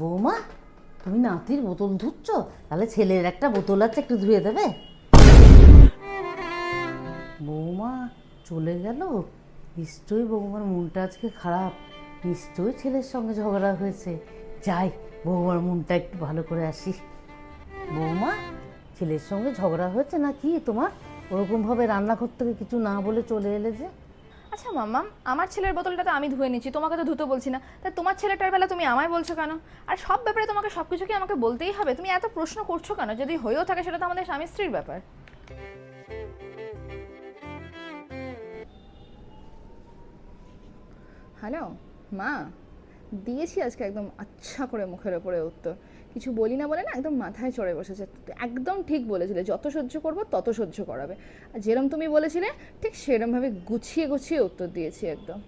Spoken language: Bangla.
বৌমা, তুমি নাতির বোতল ধুচ্ছ? তাহলে ছেলের একটা বোতল আছে, একটু ধুয়ে দেবে? বৌমা, চলে গেল? নিশ্চয়ই বৌমার মনটা আজকে খারাপ। নিশ্চয়ই ছেলের সঙ্গে ঝগড়া হয়েছে। যাই, বৌমার মনটা একটু ভালো করে আসি। বৌমা, ছেলের সঙ্গে ঝগড়া হয়েছে না কি তোমার ওরকমভাবে রান্নাঘর থেকে কিছু না বলে চলে এলে যে? আচ্ছা মাম্মা, আমার ছেলের বোতলটা তো আমি ধুয়ে নিচ্ছি, তোমাকে তো ধুতে বলছি না। তা তোমার ছেলেটার বেলা তুমি আমায় বলছো কেন? আর সব ব্যাপারে তোমাকে সব কিছু কি আমাকে বলতেই হবে? তুমি এত প্রশ্ন করছ কেন? যদি হয়েও থাকে সেটা তো আমাদের স্বামী স্ত্রীর ব্যাপার। হ্যালো, মা। দিয়েছি আজকে একদম আচ্ছা করে মুখের ওপরে উত্তর। কিছু বলি না বলে না, একদম মাথায় চড়ে বসেছে। একদম ঠিক বলেছিলে, যত সহ্য করব তত সহ্য করাবে। আর যেরম তুমি বলেছিলে, ঠিক সেরমভাবে গুছিয়ে গুছিয়ে উত্তর দিয়েছি একদম।